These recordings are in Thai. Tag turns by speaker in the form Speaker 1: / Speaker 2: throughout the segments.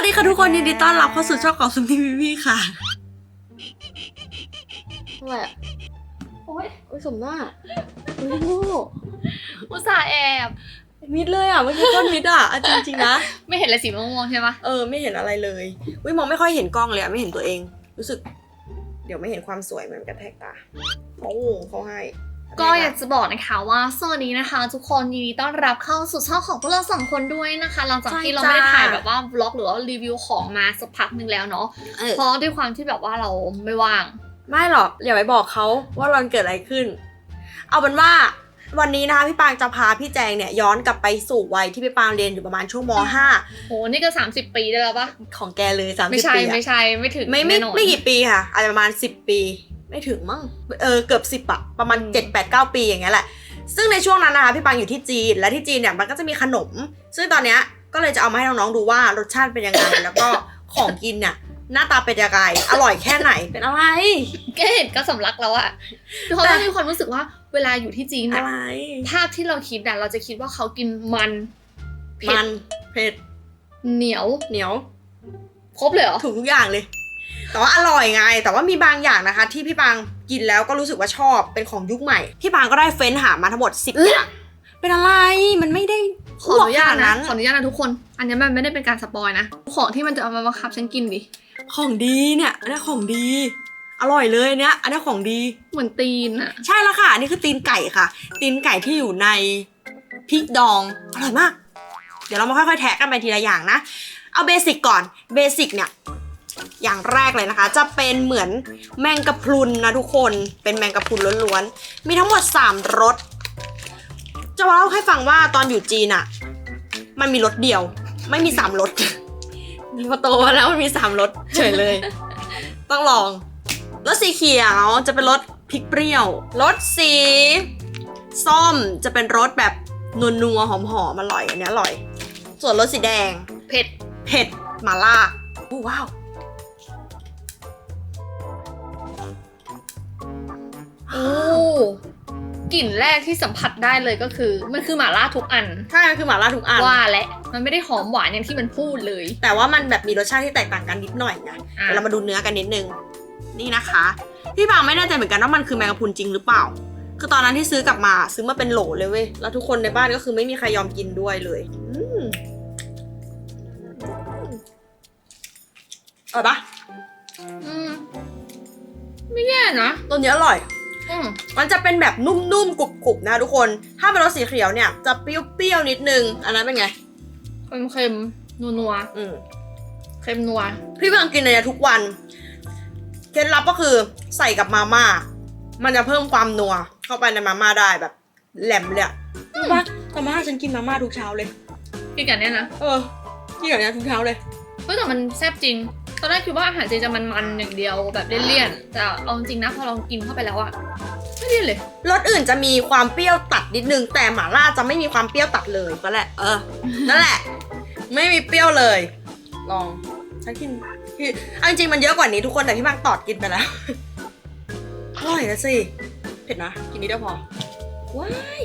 Speaker 1: วัสดีค่ะทุกคนยินดีต้อนรับเข้าสู่ช่องของซุมทีวีวีค่ะ
Speaker 2: อะไรอะ
Speaker 3: โอ้ย
Speaker 2: โอ้ยสมหน้าโอ้ยโง่
Speaker 3: อุตส่าห์แอบ
Speaker 1: มิดเลยอะเมื่อกี้ก้อนมิดอะอะจริงๆนะ
Speaker 3: ไม่เห็นเลยสีม่วงๆใช่ปะ
Speaker 1: เออไม่เห็นอะไรเลยวิมองไม่ค่อยเห็นกล้องเลยอะไม่เห็นตัวเอง รู้สึก เดี๋ยวไม่เห็นความสวยมันกระแทกตาโอ้เขาให้
Speaker 3: ก็อยากจะบอกนะคะว่าสวัสดีนะคะ ทุกคนยินดีต้อนรับเข้าสู่ช่องของพวกเราสองคนด้วยนะคะ หลังจากที่เราไม่ได้ถ่ายแบบว่าบล็อกหรือว่ารีวิวของมาสักพักหนึ่งแล้วเนาะ
Speaker 1: เออ
Speaker 3: เพราะด้วยความที่แบบว่าเราไม่ว่าง
Speaker 1: ไม่หรอกอย่าไปบอกเขาว่าเราเกิดอะไรขึ้น เอาเป็นว่าวันนี้นะคะพี่ปางจะพาพี่แจงเนี่ยย้อนกลับไปสู่วัยที่พี่ปางเรียนอยู่ประมาณช่วงม
Speaker 3: โหนี่ก็ 30 ปีได้แล้วปะ
Speaker 1: .5 ของแกเลยสาม
Speaker 3: ไม่
Speaker 1: สิบ
Speaker 3: ใช่
Speaker 1: ปีอะ
Speaker 3: ไม่ใช่ ไม่ถึง
Speaker 1: ไม่ไม่
Speaker 3: แน่นอน
Speaker 1: ไม่กี่ปีค่ะอาจจะประมาณ 10 ปี ไม่ถึงมั้งเออเกือบสิบอะประมาณ
Speaker 3: อืม
Speaker 1: 7 8 9 ปีอย่างเงี้ยแหละ ซึ่งในช่วงนั้นนะคะพี่ปังอยู่ที่จีนและที่จีนเนี่ยมันก็จะมีขนม ซึ่งตอนเนี้ยก็เลยจะเอามาให้น้องๆดูว่ารสชาติเป็นยังไง แล้วก็ของกินเนี่ยหน้าตาเป็นยังไงอร่อยแค่ไหนเป็นอะไร
Speaker 3: แค่เห็นก็สำลักแล้วอะคือเขาต้องมีความรู้สึกว่าเวลาอยู่ที่จีน
Speaker 1: อะ
Speaker 3: อะ
Speaker 1: ไร
Speaker 3: ภาพที่เราคิดอะเราจะคิดว่าเขากินมันเผ็
Speaker 1: มั
Speaker 3: ด
Speaker 1: นเผ็ด
Speaker 3: เหนียว
Speaker 1: เหนียว
Speaker 3: ครบเลยเหรอ
Speaker 1: ถูกทุกอย่างเลย แต่ว่าอร่อยไง แต่ว่ามีบางอย่างนะคะ ที่พี่ปางกินแล้วก็รู้สึกว่าชอบเป็นของยุคใหม่ พี่ปางก็ได้เฟ้นหามาทั้งหมด10
Speaker 3: เอ๊ะ
Speaker 1: อย่างเป็นอะไรมันไม่ได้
Speaker 3: ขออนุญาต
Speaker 1: ขด
Speaker 3: นะขออนุญาตนะทุกคน อันนี้มันไม่ได้เป็นการสปอยนะ ของที่มันจะเอามาบังคับฉันกินดิ
Speaker 1: ของดีเนี่ยอันนี้ของดี อร่อยเลยอันเนี้ยอันนี้ของดี
Speaker 3: เหมือนตีนอะ
Speaker 1: ใช่แล้วค่ะ อันนี้คือตีนไก่ค่ะ ตีนไก่ที่อยู่ในพริกดอง อร่อยมาก เดี๋ยวเรามาค่อยๆแทะกันไปทีละอย่างนะ เอาเบสิกก่อน เบสิกเนี่ย อย่างแรกเลยนะคะ จะเป็นเหมือนแมงกะพรุนนะทุกคนเป็นแมงกะพรุนล้วนๆ มีทั้งหมด 3รสจะเล่าให้ฟังว่าตอนอยู่จีนอะมันมีรสเดียว ไม่มีสามรสพอโตมาแล้วมันมีสามรสเฉยเลย ต้องลองรสสีเขียวจะเป็นรสพริกเปรี้ยวรสสีส้มจะเป็นรสแบบนัวๆหอมๆอร่อยอันเนี้ยอร่อย ส่วนรสสีแดง
Speaker 3: เผ็ด
Speaker 1: เผ็ดหมาล่าอู้ว้าว
Speaker 3: โอ้กลิ่นแรกที่สัมผัสได้เลยก็คือ มันคือหม่าล่าทุกอัน
Speaker 1: ใช่มันคือหมาล่าทุกอัน
Speaker 3: ว่าและมันไม่ได้หอมหวานอย่างที่มันพูดเลย
Speaker 1: แต่ว่ามันแบบมีรสชาติที่แตกต่างกันนิดหน่อยไง
Speaker 3: อะ
Speaker 1: เดี๋ยวเรามาดูเนื้อกันนิดนึง นี่นะคะพี่บางไม่แน่ใจเหมือนกันว่ามันคือแมงกะพรุนจริงหรือเปล่า คือตอนนั้นที่ซื้อกลับมาซื้อมาเป็นโหลเลยเว้ยแล้วทุกคนในบ้านก็คือไม่มีใครยอมกินด้วยเลยอืมอร่อยปะ
Speaker 3: อืมไม่แย่นะ
Speaker 1: ตัวนี้อร่อย
Speaker 3: อื ม
Speaker 1: มันจะเป็นแบบนุ่มๆกรุบๆนะทุกคน ถ้าเป็นรสสีเขียวเนี่ยจะเปรี้ยวๆนิดนึง อันนั้นเป็นไง
Speaker 3: เค็มๆนัว
Speaker 1: อืม
Speaker 3: ๆเค็มนัว
Speaker 1: พี่เพิ่งกินในทุกวัน เคล็ดลับก็คือใส่กับมาม่า มันจะเพิ่มความนัวเข้าไปในมาม่าได้แบบ แหลมเลยอะรู้ปะแต่มาม่าฉันกินมาม่าทุกเช้าเลย
Speaker 3: กินกันเนี่ยนะ
Speaker 1: เออกินแบบนี้ทุกเช้าเลย
Speaker 3: เฮ้ยแต่มันแซ่บจริง ตอนแรกคิดว่าอาหารจีนจะมันๆอย่างเดียวแบบเลี่ยนๆแต่เอาจริงนะพอลองกินเข้าไปแล้วอะไม่เลี่ยนเลย
Speaker 1: รสอื่นจะมีความเปรี้ยวตัดนิดนึง แต่หม่าล่าจะไม่มีความเปรี้ยวตัดเลยก็แหละ เออ นั่นแหละ ไม่มีเปรี้ยวเลย ลองฉันกินคือเอาจริงๆมันเยอะกว่านี้ทุกคนแต่พี่บางตอดกินไปแล้วอร่อยนะสิเผ็ดนะกินนิดเดียวพอว้าย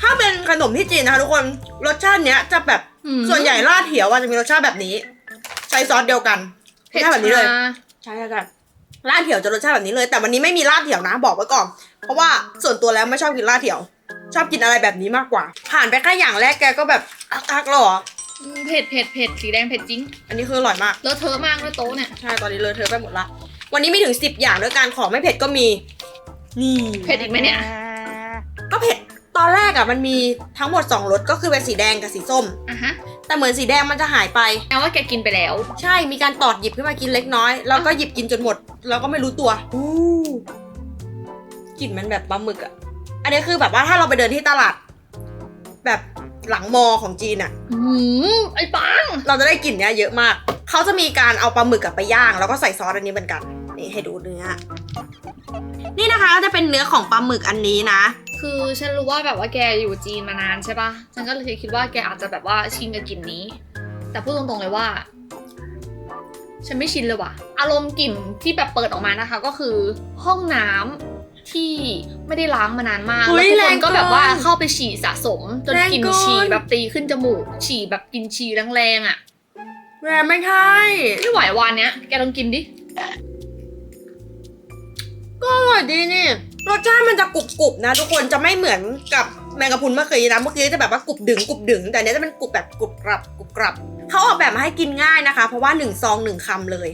Speaker 1: ถ้าเป็นขนมที่จีนนะคะทุกคนรสชาติเนี้ยจะแบบ
Speaker 3: อืม
Speaker 1: ส่วนใหญ่ราดเถียวอะจะมีรสชาติแบบนี้ ใช้ซอสเดียวกัน
Speaker 3: เผ็ด
Speaker 1: รสชาติแบบนี้เลย
Speaker 3: ชา
Speaker 1: ใช่ใช่ใช่ราดเถียวจะรสชาติแบบนี้เลย แต่วันนี้ไม่มีราดเถียวนะบอกไว้ก่อน เพราะว่าส่วนตัวแล้วไม่ชอบกินราดเถียว ชอบกินอะไรแบบนี้มากกว่า ผ่านไปแค่อย่างแรกแกก็แบบอักๆแล้วเหรอ
Speaker 3: อืมเผ็ดเผ็ดเผ็ดสีแดงเผ็ดจริง
Speaker 1: อันนี้คืออร่อยมาก
Speaker 3: เลอะเทอะมากด้วยโต๊ะเนี่ย
Speaker 1: ใช่ ตอนนี้เลยเธอะไปหมดละ วันนี้มีถึง10อย่างด้วยกันของไม่เผ็ดก็มี นี่
Speaker 3: เผ็ดอีกไหมเนี่ย
Speaker 1: ก็เผ็ด ตอนแรกอะมันมีทั้งหมด2รสก็คือเป็นสีแดงกับสีส้ม
Speaker 3: อะฮะ
Speaker 1: แต่เหมือนสีแดงมันจะหายไป
Speaker 3: แปลว่าแกกินไปแล้ว
Speaker 1: ใช่มีการตอดหยิบขึ้นมากินเล็กน้อย แล้วก็หยิบกินจนหมด แล้วก็ไม่รู้ตัวอู้กลิ่นมันแบบปลาหมึกอะอันนี้คือแบบว่าถ้าเราไปเดินที่ตลาด แบบหลังมอของจีนอะ
Speaker 3: อืมไอ้ปัง
Speaker 1: เราจะได้กลิ่นเนี้ยเยอะมาก เขาจะมีการเอาปลาหมึกอะไปย่าง แล้วก็ใส่ซอสอันนี้เหมือนกัน นี่ให้ดูเนื้อ นี่นะคะก็จะเป็นเนื้อของปลาหมึกอันนี้นะ
Speaker 3: คือฉันรู้ว่าแบบว่าแกอยู่จีนมานานใช่ปะฉันก็เลยคิดว่าแกอาจจะแบบว่าชินกับกลิ่นนี้ แต่พูดตรงๆเลยว่า ฉันไม่ชินเลยว่ะ อารมณ์กลิ่นที่แบบเปิดออกมานะคะ ก็คือห้องน้ำที่ไม่ได้ล้างมานานมาก
Speaker 1: เฮ้
Speaker 3: แล้ว
Speaker 1: ย
Speaker 3: ทุกคนก็
Speaker 1: แรงเกิน
Speaker 3: แบบว่าเข้าไปฉี่สะสม จน
Speaker 1: แรง
Speaker 3: กลิ่น
Speaker 1: เกิน
Speaker 3: ฉี่แบบตีขึ้นจมูก ฉี่แบบกินฉี่แรงๆอะ
Speaker 1: แรไม่ใช่
Speaker 3: ไม่ไหววันเนี้ย แกลองกินดิ
Speaker 1: ก็อร่อยดีนี่ รสชาติมันจะกรุบกรุบๆนะ ทุกคนจะไม่เหมือนกับแมงกะพรุนเมื่อกี้นะเมื่อกี้จะแบบว่ากรุบดึงกรุบดึง แต่อันเนี้ยจะเป็นกรุบแบบกรุบกรับกรุบกรับเขาออกแบบมาให้กินง่ายนะคะ เพราะว่าหนึ่งซองหนึ่งคำเลย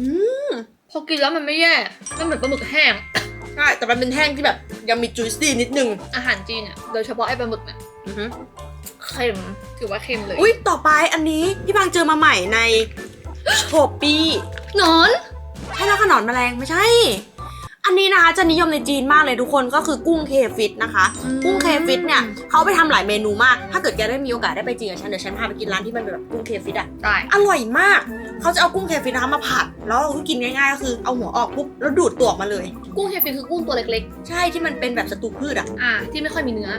Speaker 1: อืม
Speaker 3: พอกินแล้วมันไม่แย่ มันเหมือนปลาหมึกแห้ง
Speaker 1: ใช่ แต่มันเป็นแห้งที่แบบยังมีจุยซี่นิดนึง
Speaker 3: อาหารจีนอะ โดยเฉพาะไอ้ปลาหมึกเนี่ย
Speaker 1: อือฮึ
Speaker 3: เค็ม ถือว่าเค็มเลย
Speaker 1: อุ้ยต่อไปอันนี้พี่บางเจอมาใหม่ในโชปี้
Speaker 3: หนอน
Speaker 1: ใช่แล้วขนอนแมลงไม่ใช่ อันนี้นะคะจะนิยมในจีนมากเลยทุกคนก็คือกุ้งเคฟิตนะคะ กุ้งเคฟิตเนี่ยเขาไปทำหลายเมนูมาก ถ้าเกิดแกได้มีโอกาสได้ไปจีนกับฉันเดี๋ยวฉันพาไปกินร้านที่มันเป็นแบบกุ้งเคฟิตอะ
Speaker 3: ได้
Speaker 1: อร่อยมากเขาจะเอากุ้งเคฟิตนะคะมาผัด แล้วเราก็กินง่ายๆก็คือเอาหัวออกปุ๊บแล้วดูดตัวออกมาเลย
Speaker 3: กุ้งเฮฟินคือกุ้งตัวเล็ก
Speaker 1: ใช่ที่มันเป็นแบบสตูพืชอะ
Speaker 3: ๆอ่าที่ไม่ค่อยมีเนื้อ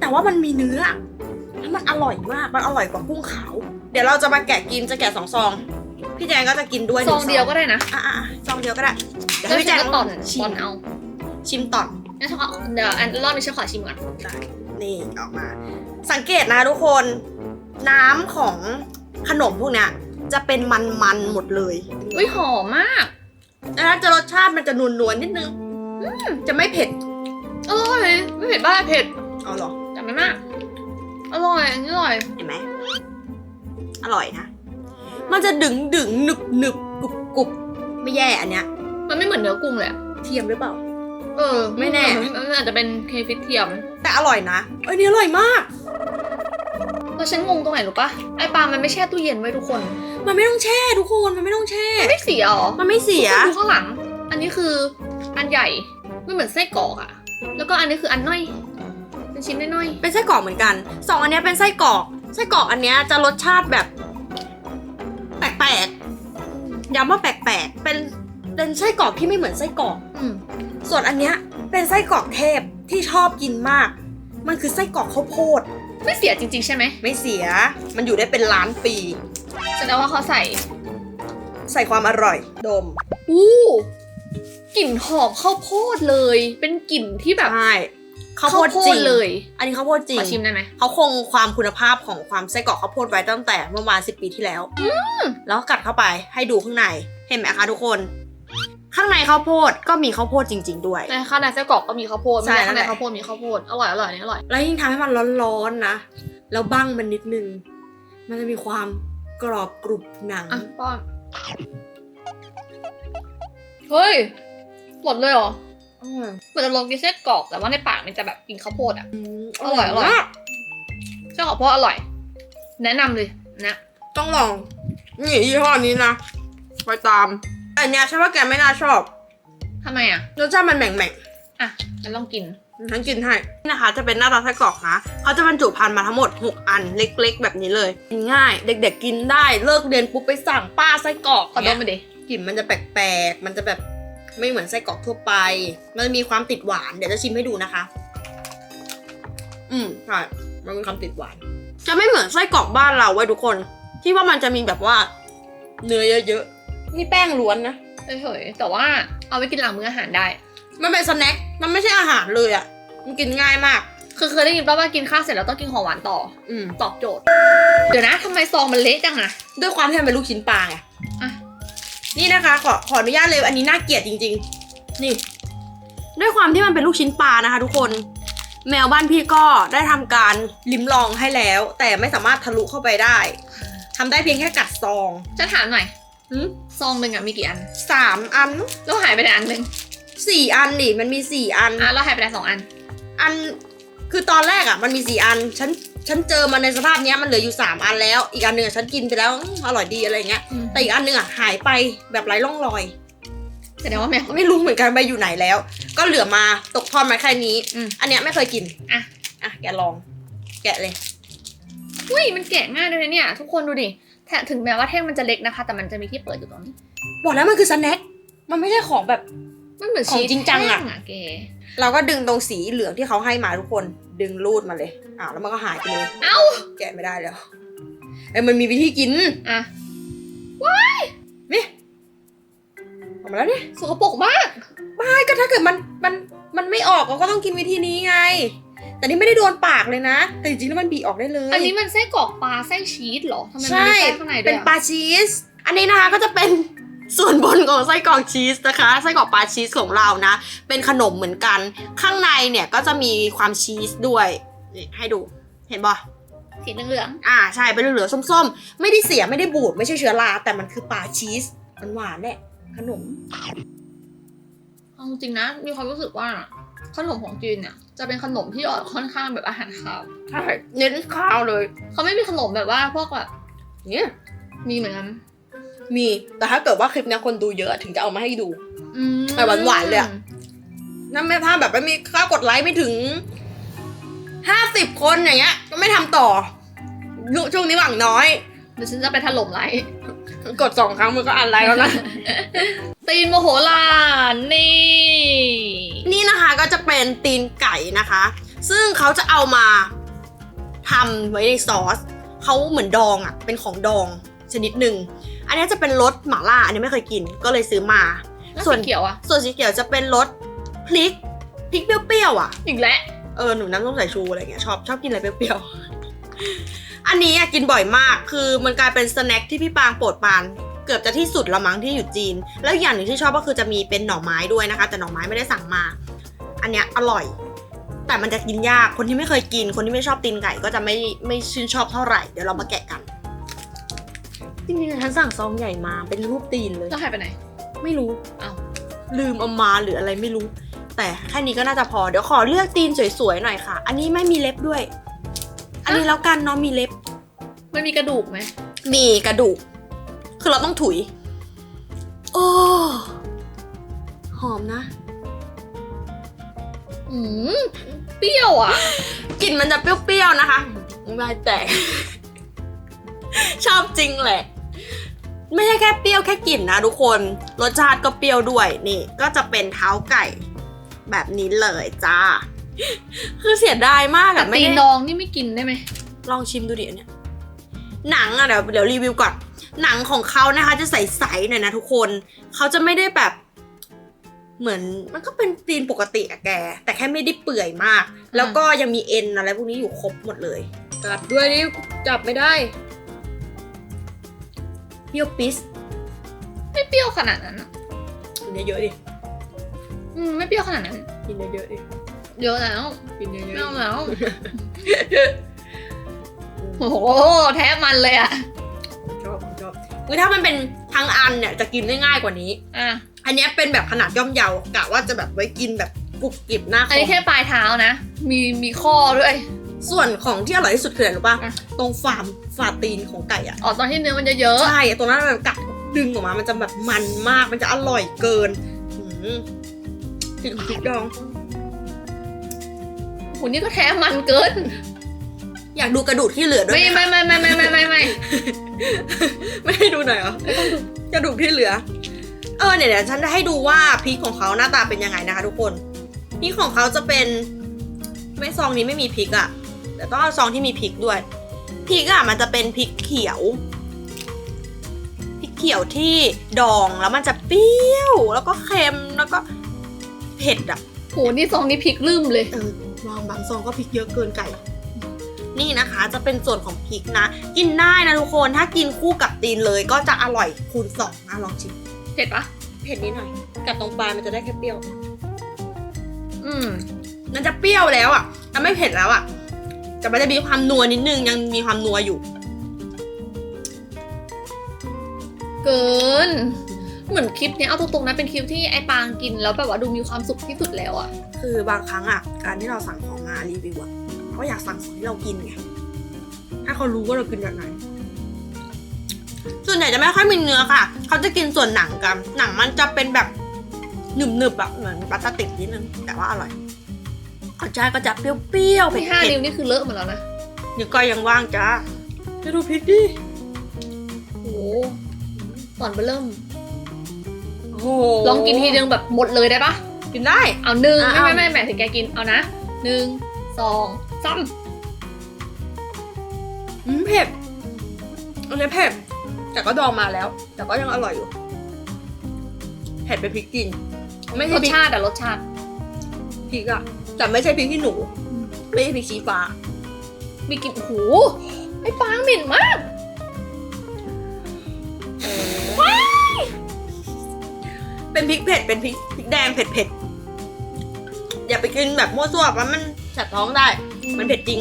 Speaker 1: แต่ว่ามันมีเนื้อแล้วมันอร่อยมากมันอร่อยกว่ากุ้งขาว เดี๋ยวเราจะมาแกะกินจะแกะสองซอง พี่แจงก็จะกินด้วยห
Speaker 3: ซ
Speaker 1: นึ่
Speaker 3: องเดียวก็ได้นะ
Speaker 1: อะๆๆซองเดียวก็ได้เดี๋ยว
Speaker 3: แล้ว
Speaker 1: ให้พี่แจ
Speaker 3: ฉั
Speaker 1: ง
Speaker 3: นก็ต่อน
Speaker 1: ชิ
Speaker 3: ต่อ
Speaker 1: ม
Speaker 3: นเอา
Speaker 1: ชิมต่อน
Speaker 3: งั้นฉันขอเดี๋ยวอันรอบนี้ฉันขอชิมก่อน
Speaker 1: ได้นี่ออกมา สังเกตนะทุกคน น้ำของขนมพวกเนี้ยจะเป็นมันๆหมดเลย
Speaker 3: อุ้ยหอมมาก
Speaker 1: แล้วจะรสชาติมันจะนวลๆนิดนึงจะไม่เผ็ด
Speaker 3: อร่อย ไม่เผ็ดบ้าเผ็ด
Speaker 1: เอาเหรอ
Speaker 3: แต่ไม่มาก อร่อย อันนี้อร่อย
Speaker 1: เห็นไหม อร่อยนะ มันจะดึงดึงๆหนึบหนึบกรุบกรุบไม่แย่อันเนี้ย
Speaker 3: มันไม่เหมือนเนื้อกุ้งเลยอะ
Speaker 1: เทียมหรือเปล่า
Speaker 3: เออ
Speaker 1: ไม่แน่
Speaker 3: มันอาจจะเป็นเคฟิตเทียม
Speaker 1: แต่อร่อยนะเอ้ยนี่อร่อยมาก
Speaker 3: แล้วฉันงงตรงไหนรู้ปะไอปลา มันไม่แช่ตู้เย็นไว้ทุกคน
Speaker 1: มันไม่ต้องแช่ทุกคนมันไม่ต้องแช่
Speaker 3: ไม่เสียหรอ
Speaker 1: มันไม่เสีย
Speaker 3: ดูข้างหลัง อันนี้คืออันใหญ่ไม่เหมือนไส้กรอกอะแล้วก็อันนี้คืออันน้อย เป็นชิ้นน้อย
Speaker 1: เป็นไส้กรอกเหมือนกันสองอันเนี้ยเป็นไส้กรอกไส้กรอกอันเนี้ยจะรสชาติแบบแปลกๆย้ำว่าแปลกๆเป็นเป็นไส้กรอกที่ไม่เหมือนไส้กรอก
Speaker 3: ๆอืม
Speaker 1: ส่วนอันเนี้ยเป็นไส้กรอกเทพที่ชอบกินมาก มันคือไส้กรอกข้าวโพด
Speaker 3: ไม่เสียจริงๆใช่ไหม
Speaker 1: ไม่เสีย มันอยู่ได้เป็นล้านปี
Speaker 3: แสดงว่าเขาใส่
Speaker 1: ใส่ความอร่อย ดม
Speaker 3: อู้กลิ่นหอมข้าวโพดเลย เป็นกลิ่นที่แบบ
Speaker 1: ใช่ ข้าวโพดจริง
Speaker 3: เลย
Speaker 1: อันนี้ข้าวโพดจริ
Speaker 3: ข
Speaker 1: ง
Speaker 3: อชิมได้ไหม
Speaker 1: เขาคงความคุณภาพของความไส้กรอกข้าวโพดไว้ตั้งแต่เมื่อวานสิบปีที่แล้วแล้วก็กัดเข้าไปให้ดูข้างในเห็นไหมคะทุกคน ข้างในข้าวโพดก็มีข้าวโพดจริง ๆ ด้วย
Speaker 3: ในข้างในไส้กรอกก็มีข้าวโพด
Speaker 1: ใช่
Speaker 3: ไม่ใช่ข้าง
Speaker 1: นั่นแห
Speaker 3: ใน
Speaker 1: ละ
Speaker 3: ข้าวโพดมีข้าวโพดอร่อยอร่อยอันนี่อร่อย
Speaker 1: แล้วยิ่งทำให้มันร้อนๆนะแล้วบั้งมันนิดนึง มันจะมีความกรอบกรุบหนัง
Speaker 3: อะป้อนเฮ้ยหมดเลยเหรอ
Speaker 1: อืม
Speaker 3: เหมือนจะลองกินไส้กรอกแต่ว่าในปากมันจะแบบกินข้าวโพดอะ อร่อยอร่อย
Speaker 1: มาก
Speaker 3: ไส้กรอกข้าวโพดอร่อย แนะนำเลยนะ
Speaker 1: ต้องลอง นี่ยี่ห้อนี้นะ ไปตามอันเนี้ยฉันว่าแกไม่น่าชอบ
Speaker 3: ทำไมอะ
Speaker 1: รสชาติมันแหม่ง
Speaker 3: อะงั้นลองกิน
Speaker 1: ๆฉันกินให้นี่นะคะ จะเป็นหน้าตาไส้กรอกนะเขาจะบรรจุภัณฑ์มาทั้งหมด 6 อันเล็ก ๆ แบบนี้เลยกินง่าย เด็ก ๆ กินได้เลิกเรียนปุ๊บไปสั่งป้าไส้กรอก
Speaker 3: ขอด
Speaker 1: เนี่ย
Speaker 3: มไปดิ
Speaker 1: กลิ่นมันจะแปลกๆมันจะแบบ ไม่เหมือนไส้กรอกทั่วไป มันจะมีความติดหวาน เดี๋ยวจะชิมให้ดูนะคะ อืมใช่ มันมีความติดหวาน จะไม่เหมือนไส้กรอกบ้านเราเว้ยทุกคน ที่ว่ามันจะมีแบบว่า เนื้อเยอะๆ นี่แป้งล้วนนะ
Speaker 3: เฉยๆแต่ว่าเอาไปกินหลังมื้ออาหารได้
Speaker 1: มันเป็นสแน็ค มันไม่ใช่อาหารเลยอะ่ะ มันกินง่ายมาก
Speaker 3: คือเคยได้ยินป่ะว่ากินข้าวเสร็จแล้วต้องกินของหวานต่อ
Speaker 1: อืม
Speaker 3: ตอบโจทย์ เดี๋ยวนะทำไมซองมันเละจังอะ
Speaker 1: ด้วยความที่มันเป็นลูกชิ้นปลาไง
Speaker 3: อะ
Speaker 1: นี่นะคะขอขออนุญาตเลยอันนี้น่าเกลียดจริง ๆ นี่ ด้วยความที่มันเป็นลูกชิ้นปลานะคะ ทุกคน แมวบ้านพี่ก็ได้ทำการลิ้มลองให้แล้ว แต่ไม่สามารถทะลุเข้าไปได้ทำได้เพียงแค่กัดซอง
Speaker 3: จะถามหน่อย
Speaker 1: หืม
Speaker 3: ซองหนึ่งอะมีกี่อัน
Speaker 1: สามอัน
Speaker 3: แล้วหายไปไหนอันหนึ่ง
Speaker 1: สี่อันดิมันมีสี่อัน
Speaker 3: อะแล้วหายไปไหนสองอัน
Speaker 1: อันคือตอนแรกอะมันมีสี่อันฉัน ฉันเจอมาในสภาพเนี้ยมันเหลืออยู่สามอันแล้ว อีกอันหนึ่งอะฉันกินไปแล้วอืมอร่อยดีอะไรอย่างเงี้ยแต่อีกอันหนึ่งอะหายไปแบบไร้ร่องรอย
Speaker 3: แสดงว่าแมว
Speaker 1: ไม่รู้เหมือนกันไปอยู่ไหนแล้ว ก็เหลือมาตกทอดมาแค่นี้
Speaker 3: อืม
Speaker 1: อันเนี้ยไม่เคยกิน
Speaker 3: อะ
Speaker 1: อะแกลอง แกะเลย
Speaker 3: อุ้ยมันแกะง่ายด้วยนะเนี่ย ทุกคนดูดิแถถึงแม้ว่าแท่งมันจะเล็กนะคะ แต่มันจะมีที่เปิดอยู่ตรงนี้
Speaker 1: บอกแล้วมันคือสแน็ค มันไม่ใช่ของแบบ
Speaker 3: มันเหมือน
Speaker 1: ของ
Speaker 3: ชีส
Speaker 1: จริงจังอะ
Speaker 3: แท่อะแก
Speaker 1: เราก็ดึงตรงสีเหลืองที่เขาให้มาทุกคนดึงรูดมาเลยอ้าวแล้วมันก็หายไปเลย
Speaker 3: เอ้า
Speaker 1: แกะไม่ได้แล้วเอ้ยมันมีวิธีกิน
Speaker 3: อะ
Speaker 1: นี่ออกมาแล้วนี่
Speaker 3: สกปรกมาก
Speaker 1: ไม่ก็ถ้าเกิดมันมันมันไม่ออกเราก็ต้องกินวิธีนี้ไงแต่แต่นี่ไม่ได้โดนปากเลยนะ แต่จริงๆแล้วมันบีออกได้เลย
Speaker 3: อันนี้มันไส้กรอกปลาไส้ชีสเหรอทำไมมัน
Speaker 1: ใช่
Speaker 3: มีไส้ข้างในด้
Speaker 1: เป็
Speaker 3: วย
Speaker 1: น
Speaker 3: อะ
Speaker 1: ปลาชีส อันนี้นะคะก็จะเป็น ส่วนบนของไส้กรอกชีสนะคะ ไส้กรอกปลาชีสของเรานะ เป็นขนมเหมือนกัน ข้างในเนี่ยก็จะมีความชีสด้วยนี่ให้ดู เห็นปะ
Speaker 3: สีเหลือง
Speaker 1: อ่าใช่เป็นเหลืองๆส้มๆ ไม่ได้เสียไม่ได้บูดไม่ใช่เชื้อราแต่มันคือปลาชีสมันหวานๆแหละขนม
Speaker 3: ๆเอาจริงๆนะมีความรู้สึกว่าขนมของจีนเนี่ยจะเป็นขนมที่ออกค่อนข้างแบบอาหารคาว
Speaker 1: ใช่เน้นข้าวเลย
Speaker 3: เขาไม่มีขนมแบบว่าพวกแบบ
Speaker 1: เนี่ย
Speaker 3: มีเหมือนกัน
Speaker 1: มีแต่ถ้าเกิดว่าคลิปเนี้ยคนดูเยอะถึงจะเอามาให้ดู
Speaker 3: อืม
Speaker 1: แต่หวานๆเลยอะนั่นไม่พลาดแบบไม่มีค่ากดไลค์ไม่ถึงห้าสิบคนอย่างเงี้ย ก็ไม่ทำต่อยุช่วงนี้หวังน้อย
Speaker 3: เดี๋ยวฉันจะไปถล่มไลค์
Speaker 1: กดสองครั้งมันก็อันไลค์แล้วนะ
Speaker 3: ตีนโมโหลานนี่
Speaker 1: นี่นะคะก็จะเป็นตีนไก่นะคะ ซึ่งเขาจะเอามาทำไว้ในซอส เขาเหมือนดองอะ่ะ เป็นของดองชนิดหนึ่ง อันนี้จะเป็นรสหม่าล่า อันนี้ไม่เคยกินก็เลยซื้อมา
Speaker 3: แล้ว
Speaker 1: ส่วน
Speaker 3: สีเขียวอะ
Speaker 1: ส่วนสีเขียวจะเป็นรสพริกพริกเปรี้ยวๆอะ
Speaker 3: อีกแล้ว
Speaker 1: เออหนูน้ำส้มสายชูอะไรเงี้ยชอบชอบกินอะไรเปรี้ยวๆ อันนี้อะกินบ่อยมาก คือมันกลายเป็นสแน็คที่พี่ปางโปรดปรานเกือบจะที่สุดละมั้งที่อยู่จีน แล้วอีกอย่างหนึ่งที่ชอบก็คือจะมีเป็นหน่อไม้ด้วยนะคะ แต่หน่อไม้ไม่ได้สั่งมา อันเนี้ยอร่อย แต่มันจะกินยากคนที่ไม่เคยกิน คนที่ไม่ชอบตีนไก่ก็จะไม่ไม่ชื่นชอบเท่าไหร่เดี๋ยวเรามาแกะกัน จริงๆฉันสั่งซองใหญ่มาเป็นรูปตีนเลย
Speaker 3: แล้วหายไปไหน
Speaker 1: ไม่รู้
Speaker 3: อ้าว
Speaker 1: ลืมเอามาหรืออะไรไม่รู้ แต่แค่นี้ก็น่าจะพอ เดี๋ยวขอเลือกตีนสวยๆหน่อยค่ะ อันนี้ไม่มีเล็บด้วย อันนี้แล้วกันเนาะมีเล็บ
Speaker 3: มันมีกระดูกไหม
Speaker 1: มีกระดูก คือเราต้องถุย โอ้หอมนะ
Speaker 3: อืมเปรี้ยวอะ
Speaker 1: กลิ่นมันจะเปรี้ยวๆนะคะไม่แตก ชอบจริงแหละ ไม่ใช่แค่เปรี้ยวแค่กลิ่นนะทุกคน รสชาติก็เปรี้ยวด้วยนี่ ก็จะเป็นเท้าไก่ แบบนี้เลยจ้า คือเสียดายมาก
Speaker 3: แต่
Speaker 1: อะไม่
Speaker 3: ตีน
Speaker 1: ได้
Speaker 3: นองนี่ไม่กินได้ไหม
Speaker 1: ลองชิมดูดิอันเนี่ยหนังอะเดี๋ยวเดี๋ยวรีวิวก่อน หนังของเขานะคะ จะใสๆหน่อยนะทุกคนเขาจะไม่ได้แบบ เหมือนมันก็เป็นตีนปกติอะแก แต่แค่ไม่ได้เปื่อยมาก แล้วก็ยังมีเอ็นอะไรพวกนี้อยู่ครบหมดเลย จับด้วยนี่จับไม่ได้เป รี้ยวปิส
Speaker 3: ไม่เปรี้ยวขนาดนั้นอะ
Speaker 1: กินเยอะๆดิ
Speaker 3: อืมไม่เปรี้ยวขนาดนั้น
Speaker 1: กินเยอะๆดิ
Speaker 3: เยอะแล้ว
Speaker 1: กินเยอะ
Speaker 3: ไม่เอา
Speaker 1: ๆ
Speaker 3: แล้วโอ้โหแทบมันเลยอะ
Speaker 1: ชอบชอบคือถ้ามันเป็นทางอันเนี่ยจะกินได้ง่ายกว่านี้
Speaker 3: อะ
Speaker 1: อันเนี้ยเป็นแบบขนาดย่อมเยาวกะว่าจะแบบไว้กินแบบกรุบกริบหน้าค
Speaker 3: อันนี้
Speaker 1: อม
Speaker 3: แค่ปลายเท้านะ มีมีข้อด้วย
Speaker 1: ส่วนของที่อร่อยที่สุดคืออะไรรู้ป่ะ
Speaker 3: อะ
Speaker 1: ตรงฝ่ามฝ่าตีนของไก่อะ
Speaker 3: อ๋อตอนที่เนื้อมันจะเยอะ
Speaker 1: ใช่ตรงนั้นมันกัดดึงออกมา มันจะแบบมันมาก มันจะอร่อยเกินหืมกลิ่นของพริกดอง
Speaker 3: โหนี่ก็แท้มันเกิน
Speaker 1: อยากดูกระดูกที่เหลือด้วย
Speaker 3: ไม่
Speaker 1: ไหม
Speaker 3: ไม่
Speaker 1: คะ
Speaker 3: ไม่ไม่ไม่ไม่ไม่ไม่
Speaker 1: ไม่ให้ดูหน่อยเหรอกระดูกที่เหลือ เออเนี่ยเดี๋ยวฉันจะให้ดูว่าพริกของเขาหน้าตาเป็นยังไงนะคะ ทุกคนพริกของเขาจะเป็น ไม่ซองนี้ไม่มีพริกอะ แต่ต้องเอาซองที่มีพริกด้วยพริกอะมันจะเป็นพริกเขียวพริกเขียวที่ดองแล้วมันจะเปรี้ยว แล้วก็เค็มแล้วก็เผ็ดอะ
Speaker 3: โหนี่ซองนี้พริกลืมเลย
Speaker 1: เออวางบางซองก็พริกเยอะเกินไก่ นี่นะคะจะเป็นส่วนของพริกนะ กินได้นะทุกคนถ้ากินคู่กับตีนเลยก็จะอร่อยคูณสองนะลองชิม
Speaker 3: เผ็ดปะ
Speaker 1: เผ็ดนิดหน่อยกับตรงปลายมันจะได้แค่เปรี้ยว
Speaker 3: อืม
Speaker 1: มันจะเปรี้ยวแล้วอะแต่ไม่เผ็ดแล้วอะ แต่มันจะมีความนัวนิดนึงยังมีความนัวอยู่
Speaker 3: เกิน เหมือนคลิปเนี้ยเอาตรงๆนะเป็นคลิปที่ไอ้ปางกินแล้วแบบว่าดูมีความสุขที่สุดแล้วอะ
Speaker 1: คือบางครั้งอะการที่เราสั่งของมารีวิวอะเขาอยากสั่งของที่เรากินไงถ้าเขารู้ว่าเรากินแบบไหนส่วนใหญ่จะไม่ค่อยมีเนื้อค่ะ เขาจะกินส่วนหนังกัน หนังมันจะเป็นแบบหนึบๆแบบเหมือนพลาสติกนิดนึงแต่ว่าอร่อย รสชาติก็จะเปรี้ยวๆเผ็
Speaker 3: ที่ห้า
Speaker 1: ด
Speaker 3: นิ้วนี่คือเลอะหมดแล้วนะ
Speaker 1: ๆนิ้วก้อยยังว่างจ้าจะดูพริกดิ
Speaker 3: โอ้โหตอนเบอเริ่ม
Speaker 1: โอ้โห
Speaker 3: ลองกินทีเดียวแบบหมดเลยได้ปะ
Speaker 1: กินได้
Speaker 3: เอาหนึ่ง
Speaker 1: อะ
Speaker 3: ไม่
Speaker 1: เอา
Speaker 3: ไม่ไม่แหมายถึงแกกินเอานะหนึ่งสองสาม
Speaker 1: อืมเผ็ดอันนี้เผ็ดแต่ก็ดองมาแล้ว แต่ก็ยังอร่อยอยู่เผ็ดเป็นพริกกิน ไม่
Speaker 3: ร
Speaker 1: ใช่
Speaker 3: ส
Speaker 1: พริก
Speaker 3: ชาติอะรสชาติ
Speaker 1: พริกอะ แต่ไม่ใช่พริกที่หนู ไม่ใช่พริกชี้ฟ้า
Speaker 3: มีกลิ่นโอ้โหไอ้ปางเหม็นมาก
Speaker 1: เป็นพริกเผ็ด เป็นพริกพริกแดงเผ็ดเผ็ดอย่าไปกินแบบมั่วซั่วเพราะมันแสบท้องได้ มันเผ็ดจริง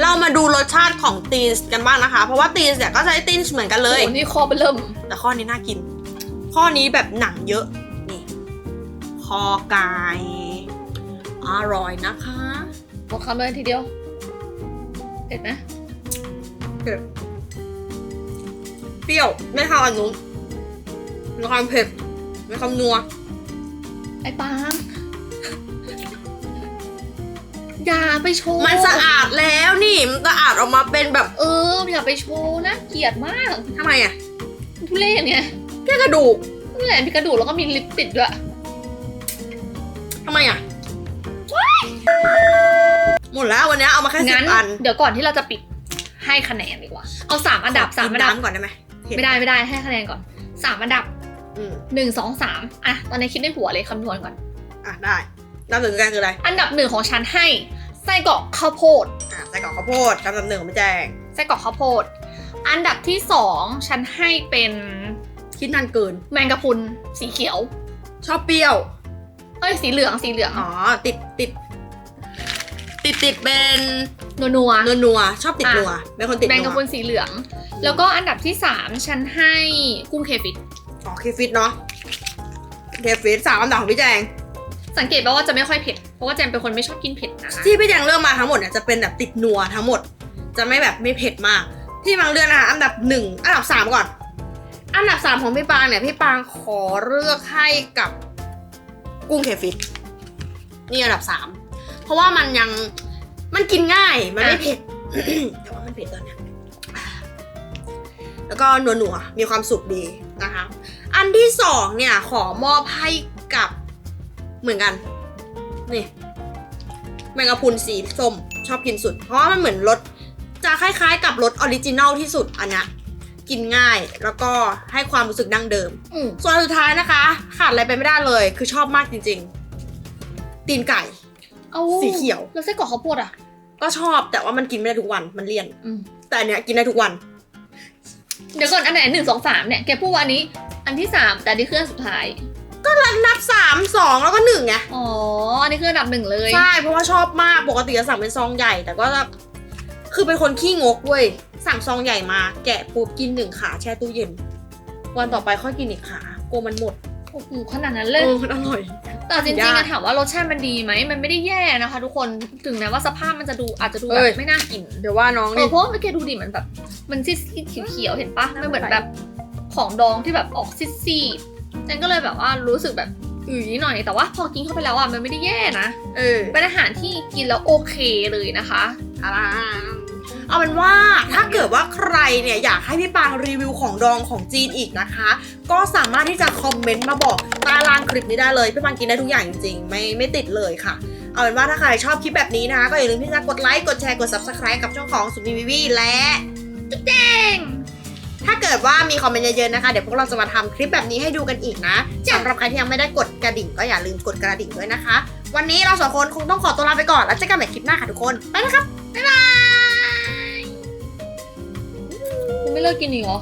Speaker 1: เรามาดูรสชาติของตีนส์กันบ้างนะคะ เพราะว่าตีนส์เนี่ยก็ใช้ตีนส์เหมือนกันเลย
Speaker 3: โอ้โหนี่คอไปเริ่ม
Speaker 1: แต่ข้อนี้น่ากิน ข้อนี้แบบหนังเยอะ นี่ คอไก่ อร่อยนะคะ
Speaker 3: หมดคำเลยทีเดียวเผ็ดไหม
Speaker 1: เผ็ดเปรี้ยวไม่เท่าอันนู้นมีความเผ็ดมีความนัว
Speaker 3: ไอ้ปางอย่าไปโชว์
Speaker 1: มันสะอาดแล้วนี่มันสะอาดออกมาเป็นแบบ
Speaker 3: เอออย่าไปโชว์นะเกลียดมาก
Speaker 1: ทำไมอะ
Speaker 3: ทุเรศเนี่ย
Speaker 1: แค่กระดูก
Speaker 3: นี่แหละมีกระดูกแล้วก็มีลิปติดด้วย
Speaker 1: ทำไมอะ หมดแล้ววันนี้เอามาแค่สิ
Speaker 3: งั้น
Speaker 1: บอัน
Speaker 3: เดี๋ยวก่อนที่เราจะปิดให้คะแนนดีกว่า เอาสามอันดับสามอันดับ
Speaker 1: กิำก่อนได้ไหมเผ็
Speaker 3: ไม่ได้ไม่ได้ให้คะแนนก่อนสามอันดับ
Speaker 1: อืม
Speaker 3: หนึ่งสองสามอะตอนนี้คิดในหัวเลยคำนวณก่อน
Speaker 1: อะได้ลำดับหนึ่งกันคืออะไร
Speaker 3: อันดับหนึ่งของฉันให้ไส้กรอกข้าวโพด
Speaker 1: อะใส่กรอกข้าวโพดลำดับหนึ่งของพี่แจง
Speaker 3: ไส้กรอกข้าวโพด อันดับที่สองฉันให้เป็น
Speaker 1: คิดนานเกิน
Speaker 3: แมงกะพรุนสีเขียว
Speaker 1: ชอบเปรี้ยว
Speaker 3: เอ้ยสีเหลืองสีเหลือง
Speaker 1: อ๋อ ติดติด ติดติดเป็น
Speaker 3: นัวนัว
Speaker 1: นัวนัวชอบติดนัวเป็นคนติด
Speaker 3: แมง
Speaker 1: นั
Speaker 3: กะ
Speaker 1: ว
Speaker 3: พรุนสีเหลือง แล้วก็อันดับที่สามฉันให้กุ้งเคฟิต
Speaker 1: อ๋อเคฟิตเนาะเคฟิตสามอันดับของพี่แจง
Speaker 3: สังเกตว่าจะไม่ค่อยเผ็ด เพราะว่าแจมเป็นคนไม่ชอบกินเผ็ดนะ
Speaker 1: ที่พี่แจงเลือกมาทั้งหมดเนี่ยจะเป็นแบบติดนัวทั้งหมด จะไม่แบบไม่เผ็ดมาก ที่บางเลือกนะคะอันดับหนึ่งอันดับสามก่อน อันดับสามของพี่ปางเนี่ยพี่ปางขอเลือกให้กับกุ้งเคฟิตนี่อันดับสาม เพราะว่ามันยังมันกินง่ายมันไม่เผ็ดแต่ว่ามันเผ็ดตอนเนี้ยแล้วก็นัวนัวๆมีความสุขดีนะคะ อันที่สองเนี่ยขอมอบให้กับเหมือนกัน นี่แมงกะพรุนสีส้มชอบกินสุด เพราะว่ามันเหมือนรสจะคล้ายๆ กับรสออริจินัลที่สุดอันเนี้ยกินง่ายแล้วก็ให้ความรู้สึกดั้งเดิม
Speaker 3: อืม
Speaker 1: ส่วนสุดท้ายนะคะ ขาดอะไรไปไม่ได้เลย คือชอบมากจริง ๆ ตีนไก่
Speaker 3: เอา
Speaker 1: สีเขียว
Speaker 3: แล้วไส้กรอกข้าวโพดอะ
Speaker 1: ก็ชอบแต่ว่ามันกินไม่ได้ทุกวันมันเลี่ยน
Speaker 3: อืม
Speaker 1: แต่อันเนี้ยกินได้ทุกวัน
Speaker 3: เดี๋ยวก่อนอันไหนหนึ่งสองสามเนี่ยแกพูดว่าอันนี้ อันที่สามแต่อันนี้คืออันสุดท้าย
Speaker 1: นับสามสองแล้วก็หนึ่งไง
Speaker 3: อ๋อ อันนี้คืออันดับหนึ่งเลย
Speaker 1: ใช่เพราะว่าชอบมากปกติจะสั่งเป็นซองใหญ่ แต่ก็จะคือเป็นคนขี้งกเว้ยสั่งซองใหญ่มา แกะปุ๊บกินหนึ่งขาแช่ตู้เย็น วันต่อไปค่อยกินอีกขากลัวมันหมด
Speaker 3: โอ้โหขนาดนั้นเลย
Speaker 1: เออมันอร่อย
Speaker 3: แต่จริง
Speaker 1: ยา
Speaker 3: ๆ
Speaker 1: ก
Speaker 3: อะถามว่ารสชาติมันดีไหม มันไม่ได้แย่นะคะ ทุกคน ถึงแม้ว่าสภาพมันจะดูอาจจะดู
Speaker 1: เอ้
Speaker 3: แบ
Speaker 1: ย
Speaker 3: บไม่น่ากิน
Speaker 1: เดี๋ยวว่าน้อง
Speaker 3: เอ
Speaker 1: นี่
Speaker 3: อเพราะว่าเมื่อกี้ดูดิมันแบบ มันซีดๆเขียวๆเห็นปะมันเหมือนแบบของดองที่แบบออกซีดๆฉันก็เลยแบบว่ารู้สึกแบบอือหน่อย แต่ว่าพอกินเข้าไปแล้วอะมันไม่ได้แย่นะ
Speaker 1: เออ
Speaker 3: เป็นอาหารที่กินแล้วโอเคเลยนะคะ
Speaker 1: อะไร เอาเป็นว่าถ้าเกิดว่าใครเนี่ยอยากให้พี่ปางรีวิวของดองของจีนอีกนะคะ ก็สามารถที่จะคอมเมนต์มาบอกใตารางคลิปนี้ได้เลยพี่ปางกินได้ทุกอย่างจริงๆไม่ไม่ติดเลยค่ะ เอาเป็นว่าถ้าใครชอบคลิปแบบนี้นะคะก็อย่าลืมที่จะกดไลค์กดแชร์กด subscribe กับช่องของสุนีวิวีและจุ๊บแดงถ้าเกิดว่ามีคอมเมนต์เยอะๆนะคะเดี๋ยวพวกเราจะมาทำคลิปแบบนี้ให้ดูกันอีกนะสำหรับใครที่ยังไม่ได้กดกระดิ่งก็อย่าลืมกดกระดิ่งด้วยนะคะ วันนี้เราสองคนคงต้องขอตัวลาไปก่อนแล้วเจอกันใหม่คลิปหน้าค่ะทุกคนไปแล้วครับบ๊ายบาย
Speaker 3: ไม่เลิกกินอีกเหรอ